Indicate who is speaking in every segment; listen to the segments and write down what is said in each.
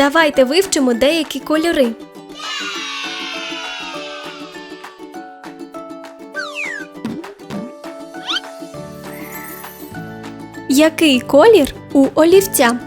Speaker 1: Давайте вивчимо деякі кольори. Який колір у олівця?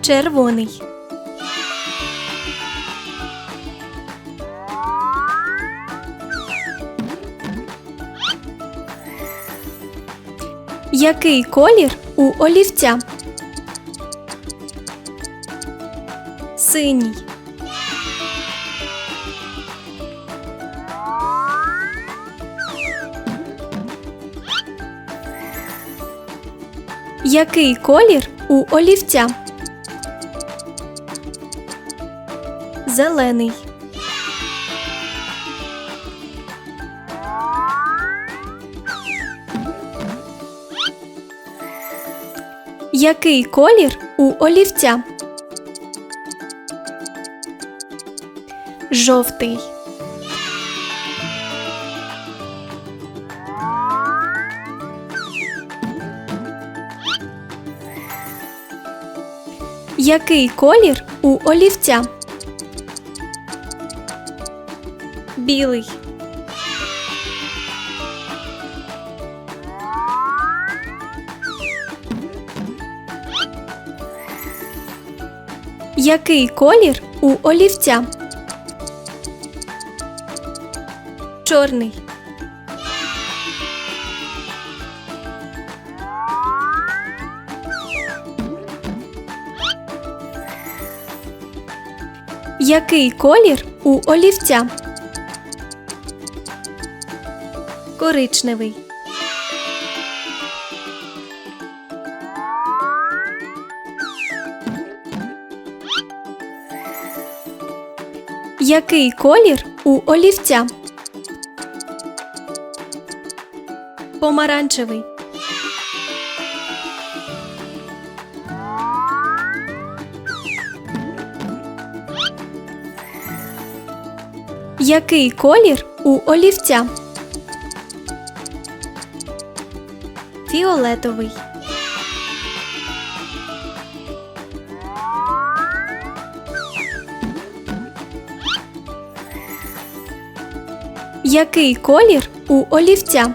Speaker 1: Червоний. Який колір у олівця? Синій. Який колір у олівця? Зелений. Який колір у олівця? Жовтий. Який колір у олівця? Білий. Який колір у олівця? Чорний. Який колір у олівця? Коричневий. Який колір у олівця? Помаранчевий. Який колір у олівця? Фіолетовий. Який колір у олівця?